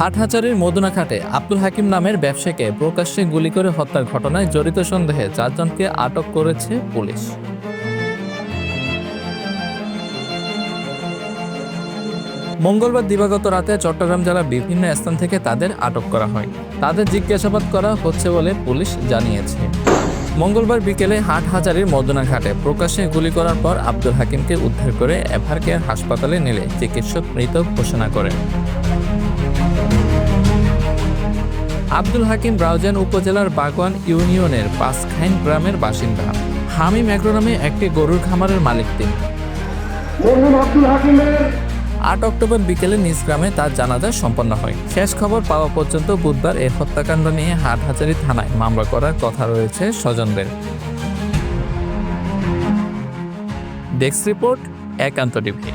হাটহাজারির মদুনাঘাটে আব্দুল হাকিম নামের ব্যবসায়ীকে প্রকাশ্যে গুলি করে হত্যার ঘটনায় জড়িত সন্দেহে চারজনকে আটক করেছে পুলিশ। মঙ্গলবার দিবাগত রাতে চট্টগ্রাম জেলার বিভিন্ন স্থান থেকে তাদের আটক করা হয়। তাদের জিজ্ঞাসাবাদ করা হচ্ছে বলে পুলিশ জানিয়েছে। মঙ্গলবার বিকেলে হাটহাজারির মদুনা ঘাটে প্রকাশ্যে গুলি করার পর আব্দুল হাকিমকে উদ্ধার করে এভারকেয়ার হাসপাতালে নিলে চিকিৎসক মৃত ঘোষণা করেন। আব্দুল হাকিম ব্রাউজান উপজেলার বাগওয়ান ইউনিয়নের পাঁচখাইন গ্রামের বাসিন্দা। হামিম এগ্রো নামে একটি গরুর খামারের মালিক তিনি। আট অক্টোবর বিকেলে নিজ গ্রামে তার জানাজা সম্পন্ন হয়। শেষ খবর পাওয়া পর্যন্ত বুধবার এই হত্যাকাণ্ড নিয়ে হাটহাজারী থানায় মামলা করার কথা রয়েছে স্বজনদের। ডেস্ক রিপোর্ট একান্ত টিভি।